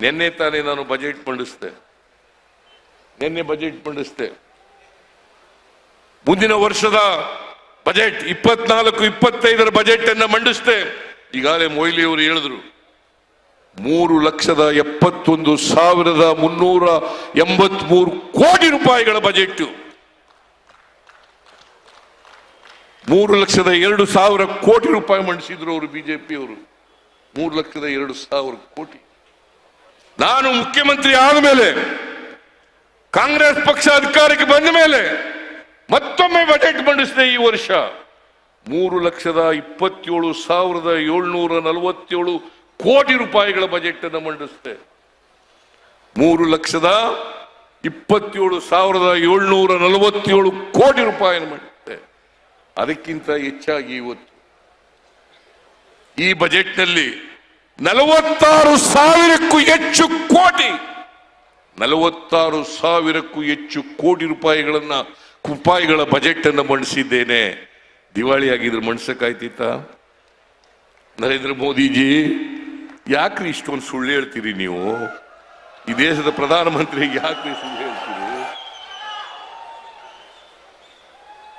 ನಿನ್ನೆ ತಾನೇ ನಾನು ಬಜೆಟ್ ಮಂಡಿಸಿದೆ. ನಿನ್ನೆ ಬಜೆಟ್ ಮಂಡಿಸಿದೆ. ಮುಂದಿನ ವರ್ಷದ ಬಜೆಟ್, ಇಪ್ಪತ್ನಾಲ್ಕು, ಇಪ್ಪತ್ತೈದರ ಬಜೆಟ್ ಅನ್ನ ಮಂಡಿಸಿದೆ. ಈಗಾಗಲೇ ಮೊಯ್ಲಿ ಅವರು ಹೇಳಿದ್ರು, ಮೂರು ಲಕ್ಷದ ಎಪ್ಪತ್ತೊಂದು ಸಾವಿರದ ಮುನ್ನೂರ ಎಂಬತ್ಮೂರು ಕೋಟಿ ರೂಪಾಯಿಗಳ ಬಜೆಟ್ ಮೂರು ಲಕ್ಷದ ಎರಡು ಸಾವಿರ ಕೋಟಿ ರೂಪಾಯಿ ಮಂಡಿಸಿದ್ರು ಅವರು ಬಿಜೆಪಿಯವರು. ಮೂರು ಲಕ್ಷದ ಎರಡು ಸಾವಿರ ಕೋಟಿ. ನಾನು ಮುಖ್ಯಮಂತ್ರಿ ಆದ ಮೇಲೆ ಕಾಂಗ್ರೆಸ್ ಪಕ್ಷ ಅಧಿಕಾರಕ್ಕೆ ಬಂದ ಮೇಲೆ ಮತ್ತೊಮ್ಮೆ ಬಜೆಟ್ ಮಂಡಿಸಿದೆ ಈ ವರ್ಷ. ಮೂರು ಲಕ್ಷದ ಇಪ್ಪತ್ತೇಳು ಸಾವಿರದ ಏಳ್ನೂರ ನಲವತ್ತೇಳು ಕೋಟಿ ರೂಪಾಯಿಗಳ ಬಜೆಟ್ ಅನ್ನು ಮಂಡಿಸಿದೆ. ಮೂರು ಲಕ್ಷದ ಇಪ್ಪತ್ತೇಳು ಸಾವಿರದ ಏಳ್ನೂರ ನಲವತ್ತೇಳು ಕೋಟಿ ರೂಪಾಯಿಯನ್ನು ಮಂಡಿಸಿದೆ. ಅದಕ್ಕಿಂತ ಹೆಚ್ಚಾಗಿ ಇವತ್ತು ಈ ಬಜೆಟ್ನಲ್ಲಿ ನಲವತ್ತಾರು ಸಾವಿರಕ್ಕೂ ಹೆಚ್ಚು ಕೋಟಿ, ನಲವತ್ತಾರು ಸಾವಿರಕ್ಕೂ ಹೆಚ್ಚು ಕೋಟಿ ರೂಪಾಯಿಗಳನ್ನ ರೂಪಾಯಿಗಳ ಬಜೆಟ್ ಅನ್ನು ಮಂಡಿಸಿದ್ದೇನೆ. ದಿವಾಳಿ ಆಗಿದ್ರೆ ಮಂಡ್ಸಕ್ಕಾಯ್ತಿತ್ತ? ನರೇಂದ್ರ ಮೋದಿಜಿ, ಯಾಕ್ರಿ ಇಷ್ಟೊಂದು ಸುಳ್ಳು ಹೇಳ್ತೀರಿ ನೀವು? ಈ ದೇಶದ ಪ್ರಧಾನಮಂತ್ರಿ ಯಾಕ್ರಿ ಸುಳ್ಳು ಹೇಳ್ತೀರಿ?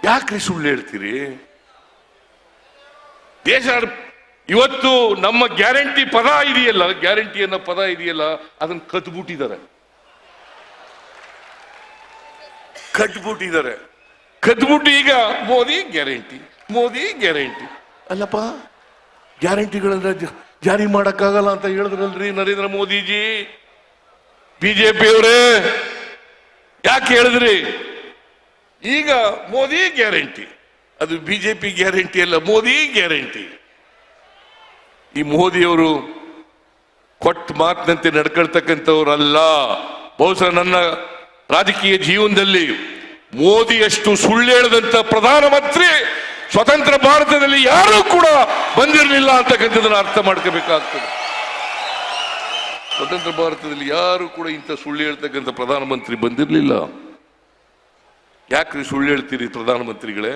ಯಾಕ್ರಿ ಸುಳ್ಳು ಹೇಳ್ತೀರಿ? ದೇಶ ಇವತ್ತು ನಮ್ಮ ಗ್ಯಾರಂಟಿ ಪದ ಇದೆಯಲ್ಲ ಗ್ಯಾರಂಟಿ ಅನ್ನೋ ಪದ ಇದೆಯಲ್ಲ, ಅದನ್ನ ಕದ್ಬಿಟ್ಟಿದ್ದಾರೆ ಕಟ್ಬಿಟ್ಟಿದ್ದಾರೆ. ಕದ್ಬಿಟ್ಟು ಈಗ ಮೋದಿ ಗ್ಯಾರಂಟಿ ಮೋದಿ ಗ್ಯಾರಂಟಿ. ಅಲ್ಲಪ್ಪ, ಗ್ಯಾರಂಟಿಗಳನ್ನ ಜಾರಿ ಮಾಡಕ್ಕಾಗಲ್ಲ ಅಂತ ಹೇಳಿದ್ರಲ್ರಿ ನರೇಂದ್ರ ಮೋದಿಜಿ. ಬಿಜೆಪಿ ಅವರೇ ಯಾಕೆ ಹೇಳಿದ್ರಿ? ಈಗ ಮೋದಿ ಗ್ಯಾರಂಟಿ. ಅದು ಬಿಜೆಪಿ ಗ್ಯಾರಂಟಿ ಅಲ್ಲ, ಮೋದಿ ಗ್ಯಾರಂಟಿ. ಈ ಮೋದಿಯವರು ಕೊಟ್ಟ ಮಾತಿನಂತೆ ನಡ್ಕೊಳ್ತಕ್ಕಂಥವ್ರಲ್ಲ. ಬಹುಶಃ ನನ್ನ ರಾಜಕೀಯ ಜೀವನದಲ್ಲಿ ಮೋದಿಯಷ್ಟು ಸುಳ್ಳು ಹೇಳದಂತ ಪ್ರಧಾನಮಂತ್ರಿ ಸ್ವತಂತ್ರ ಭಾರತದಲ್ಲಿ ಯಾರೂ ಕೂಡ ಬಂದಿರಲಿಲ್ಲ ಅಂತಕ್ಕಂಥದ್ದನ್ನು ಅರ್ಥ ಮಾಡ್ಕೋಬೇಕಾಗ್ತದೆ. ಸ್ವತಂತ್ರ ಭಾರತದಲ್ಲಿ ಯಾರು ಕೂಡ ಇಂಥ ಸುಳ್ಳು ಹೇಳ್ತಕ್ಕಂಥ ಪ್ರಧಾನಮಂತ್ರಿ ಬಂದಿರಲಿಲ್ಲ. ಯಾಕ್ರಿ ಸುಳ್ಳು ಹೇಳ್ತೀರಿ ಪ್ರಧಾನಮಂತ್ರಿಗಳೇ?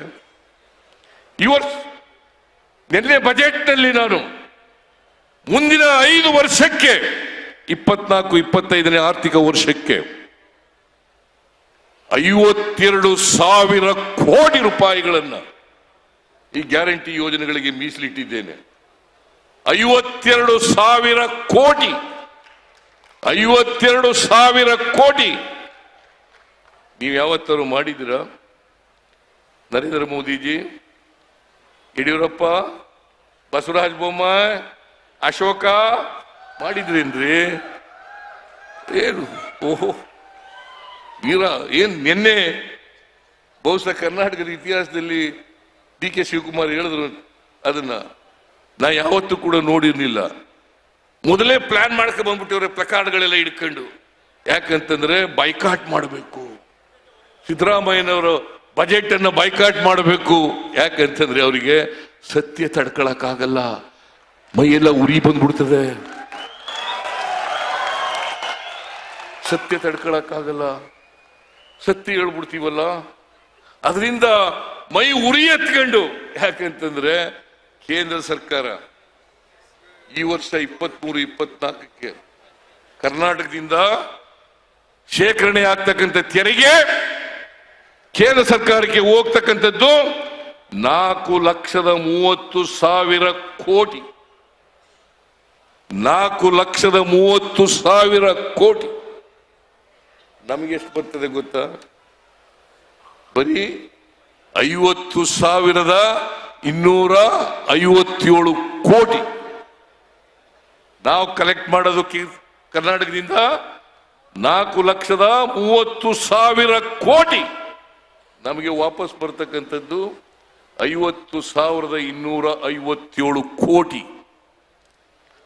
ಈ ವರ್ಷ ನಿನ್ನೆ ಬಜೆಟ್ನಲ್ಲಿ ನಾನು ಮುಂದಿನ ಐದು ವರ್ಷಕ್ಕೆ, ಇಪ್ಪತ್ನಾಲ್ಕು, ಇಪ್ಪತ್ತೈದನೇ ಆರ್ಥಿಕ ವರ್ಷಕ್ಕೆ ಐವತ್ತೆರಡು ಸಾವಿರ ಕೋಟಿ ರೂಪಾಯಿಗಳನ್ನು ಈ ಗ್ಯಾರಂಟಿ ಯೋಜನೆಗಳಿಗೆ ಮೀಸಲಿಟ್ಟಿದ್ದೇನೆ. ಐವತ್ತೆರಡು ಸಾವಿರ ಕೋಟಿ, ಐವತ್ತೆರಡು ಸಾವಿರ ಕೋಟಿ. ನೀವು ಯಾವತ್ತಾರು ಮಾಡಿದ್ದೀರಾ? ನರೇಂದ್ರ ಮೋದಿಜಿ, ಯಡಿಯೂರಪ್ಪ, ಬಸವರಾಜ ಬೊಮ್ಮಾಯಿ ಅಶೋಕ ಮಾಡಿದ್ರೇನ್ರಿ? ಏನು ಓಹೋ. ವೀರ ಏನ್ ನಿನ್ನೆ ಬಹುಶಃ ಕರ್ನಾಟಕದ ಇತಿಹಾಸದಲ್ಲಿ ಡಿ ಕೆ ಶಿವಕುಮಾರ್ ಹೇಳಿದ್ರು ಅದನ್ನ. ನಾ ಯಾವತ್ತೂ ಕೂಡ ನೋಡಿರ್ಲಿಲ್ಲ. ಮೊದಲೇ ಪ್ಲಾನ್ ಮಾಡ್ಕೊ ಬಂದ್ಬಿಟ್ಟಿವ್ರೆ ಪ್ರಕಾರಗಳೆಲ್ಲ ಹಿಡ್ಕೊಂಡು. ಯಾಕಂತಂದ್ರೆ ಬೈಕಾಟ್ ಮಾಡಬೇಕು. ಸಿದ್ದರಾಮಯ್ಯನವರು ಬಜೆಟ್ ಅನ್ನು ಬೈಕಾಟ್ ಮಾಡಬೇಕು. ಯಾಕಂತಂದ್ರೆ ಅವರಿಗೆ ಸತ್ಯ ತಡ್ಕೊಳಕ್ಕಾಗಲ್ಲ. ಮೈಯೆಲ್ಲ ಉರಿ ಬಂದ್ಬಿಡ್ತದೆ. ಸತ್ಯ ತಡ್ಕೊಳಕ್ಕಾಗಲ್ಲ. ಸತ್ಯ ಹೇಳ್ಬಿಡ್ತೀವಲ್ಲ. ಅದರಿಂದ ಮೈ ಉರಿ ಎತ್ಕೊಂಡು. ಯಾಕಂತಂದ್ರೆ ಕೇಂದ್ರ ಸರ್ಕಾರ ಈ ವರ್ಷ ಇಪ್ಪತ್ಮೂರು, ಇಪ್ಪತ್ನಾಲ್ಕಕ್ಕೆ ಕರ್ನಾಟಕದಿಂದ ಶೇಖರಣೆ ಆಗ್ತಕ್ಕಂಥ ತೆರಿಗೆ ಕೇಂದ್ರ ಸರ್ಕಾರಕ್ಕೆ ಹೋಗ್ತಕ್ಕಂಥದ್ದು ನಾಲ್ಕು ಲಕ್ಷದ ಮೂವತ್ತು ಸಾವಿರ ಕೋಟಿ. ನಾಲ್ಕು ಲಕ್ಷದ ಮೂವತ್ತು ಸಾವಿರ ಕೋಟಿ. ನಮಗೆ ಎಷ್ಟು ಬರ್ತದೆ ಗೊತ್ತಾ? ಬರೀ ಐವತ್ತು ಸಾವಿರದ ಇನ್ನೂರ ಐವತ್ತೇಳು ಕೋಟಿ. ನಾವು ಕಲೆಕ್ಟ್ ಮಾಡೋದು ಕರ್ನಾಟಕದಿಂದ ನಾಲ್ಕು ಲಕ್ಷದ ಮೂವತ್ತು ಸಾವಿರ ಕೋಟಿ. ನಮಗೆ ವಾಪಸ್ ಬರ್ತಕ್ಕಂಥದ್ದು ಐವತ್ತು ಸಾವಿರದ ಇನ್ನೂರ ಐವತ್ತೇಳು ಕೋಟಿ.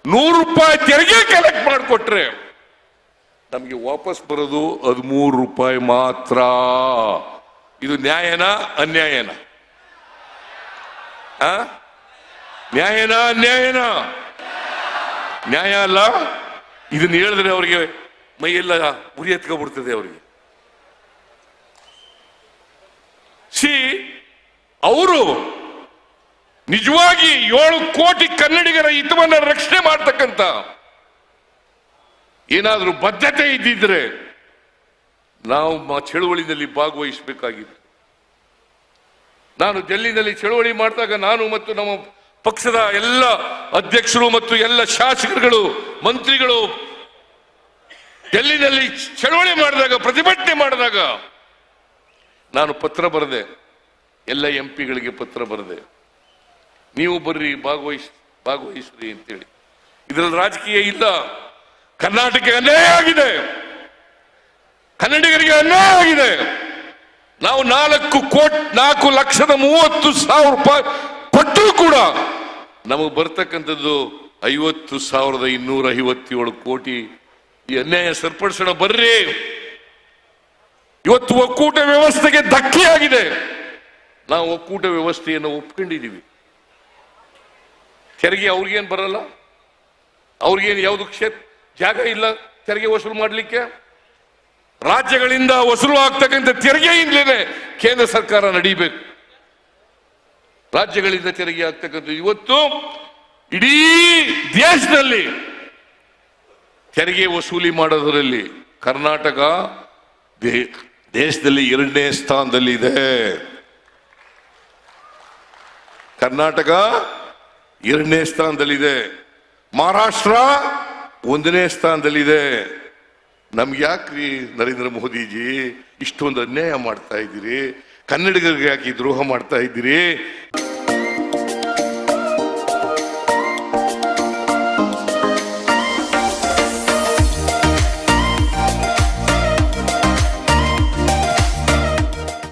ನೂರು ರೂಪಾಯಿ ತೆರಿಗೆ ಕಲೆಕ್ಟ್ ಮಾಡಿಕೊಟ್ರೆ ನಮಗೆ ವಾಪಸ್ ಬರೋದು ಹದಿಮೂರು ರೂಪಾಯಿ ಮಾತ್ರ. ಇದು ನ್ಯಾಯನ ಅನ್ಯಾಯನ? ನ್ಯಾಯನ ಅನ್ಯಾಯನ? ನ್ಯಾಯ ಅಲ್ಲ? ಇದನ್ನ ಹೇಳಿದ್ರೆ ಅವರಿಗೆ ಮೈಯೆಲ್ಲ ಉರಿ ಎತ್ಕೊಬಿಡ್ತದೆ ಅವರಿಗೆ. ಸಿ, ಅವರು ನಿಜವಾಗಿ ಏಳು ಕೋಟಿ ಕನ್ನಡಿಗರ ಹಿತವನ್ನು ರಕ್ಷಣೆ ಮಾಡ್ತಕ್ಕಂಥ ಏನಾದರೂ ಬದ್ಧತೆ ಇದ್ದಿದ್ರೆ ನಾವು ಚಳುವಳಿನಲ್ಲಿ ಭಾಗವಹಿಸಬೇಕಾಗಿತ್ತು. ನಾನು ಡೆಲ್ಲಿನಲ್ಲಿ ಚಳುವಳಿ ಮಾಡಿದಾಗ ನಾನು ಮತ್ತು ನಮ್ಮ ಪಕ್ಷದ ಎಲ್ಲ ಅಧ್ಯಕ್ಷರು ಮತ್ತು ಎಲ್ಲ ಶಾಸಕರುಗಳು, ಮಂತ್ರಿಗಳು ಡೆಲ್ಲಿನಲ್ಲಿ ಚಳುವಳಿ ಮಾಡಿದಾಗ, ಪ್ರತಿಭಟನೆ ಮಾಡಿದಾಗ ನಾನು ಪತ್ರ ಬರೆದೆ. ಎಲ್ಲ ಎಂ ಪಿಗಳಿಗೆ ಪತ್ರ ಬರೆದೆ. ನೀವು ಬರ್ರಿ, ಭಾಗವಹಿಸ್, ಭಾಗವಹಿಸ್ರಿ ಅಂತೇಳಿ. ಇದರಲ್ಲಿ ರಾಜಕೀಯ ಇಲ್ಲ. ಕರ್ನಾಟಕ ಅನ್ಯಾಯ ಆಗಿದೆ. ಕನ್ನಡಿಗರಿಗೆ ಅನ್ಯಾಯ ಆಗಿದೆ. ನಾವು ನಾಲ್ಕು ಕೋಟಿ, ನಾಲ್ಕು ಲಕ್ಷದ ಮೂವತ್ತು ಸಾವಿರ ರೂಪಾಯಿ ಕೊಟ್ಟರೂ ಕೂಡ ನಮಗೆ ಬರ್ತಕ್ಕಂಥದ್ದು ಐವತ್ತು ಸಾವಿರದ ಇನ್ನೂರ ಐವತ್ತೇಳು ಕೋಟಿ. ಈ ಅನ್ಯಾಯ ಸರಿಪಡಿಸೋಣ, ಬರ್ರಿ. ಇವತ್ತು ಒಕ್ಕೂಟ ವ್ಯವಸ್ಥೆಗೆ ಧಕ್ಕೆಯಾಗಿದೆ ನಾವು ಒಕ್ಕೂಟ ವ್ಯವಸ್ಥೆಯನ್ನು ಒಪ್ಕೊಂಡಿದ್ದೀವಿ. ತೆರಿಗೆ ಅವ್ರಿಗೇನು ಬರಲ್ಲ? ಅವ್ರಿಗೇನು ಯಾವುದು ಕ್ಷೇತ್ರ ಜಾಗ ಇಲ್ಲ ತೆರಿಗೆ ವಸೂಲು ಮಾಡಲಿಕ್ಕೆ? ರಾಜ್ಯಗಳಿಂದ ವಸೂಲು ಆಗ್ತಕ್ಕಂಥ ತೆರಿಗೆಯಿಂದಲೇ ಕೇಂದ್ರ ಸರ್ಕಾರ ನಡೀಬೇಕು. ರಾಜ್ಯಗಳಿಂದ ತೆರಿಗೆ ಆಗ್ತಕ್ಕಂಥ ಇವತ್ತು ಇಡೀ ದೇಶದಲ್ಲಿ ತೆರಿಗೆ ವಸೂಲಿ ಮಾಡೋದರಲ್ಲಿ ಕರ್ನಾಟಕ ದೇಶದಲ್ಲಿ ಎರಡನೇ ಸ್ಥಾನದಲ್ಲಿದೆ. ಕರ್ನಾಟಕ ಎರಡನೇ ಸ್ಥಾನದಲ್ಲಿದೆ ಮಹಾರಾಷ್ಟ್ರ, ಒಂದನೇ ಸ್ಥಾನದಲ್ಲಿದೆ. ನಮ್ಗೆ ಯಾಕ್ರಿ ನರೇಂದ್ರ ಮೋದಿಜಿ, ಇಷ್ಟೊಂದು ಅನ್ಯಾಯ ಮಾಡ್ತಾ ಇದ್ದೀರಿ? ಕನ್ನಡಿಗರಿಗೆ ಯಾಕೆ ದ್ರೋಹ ಮಾಡ್ತಾ ಇದ್ದೀರಿ?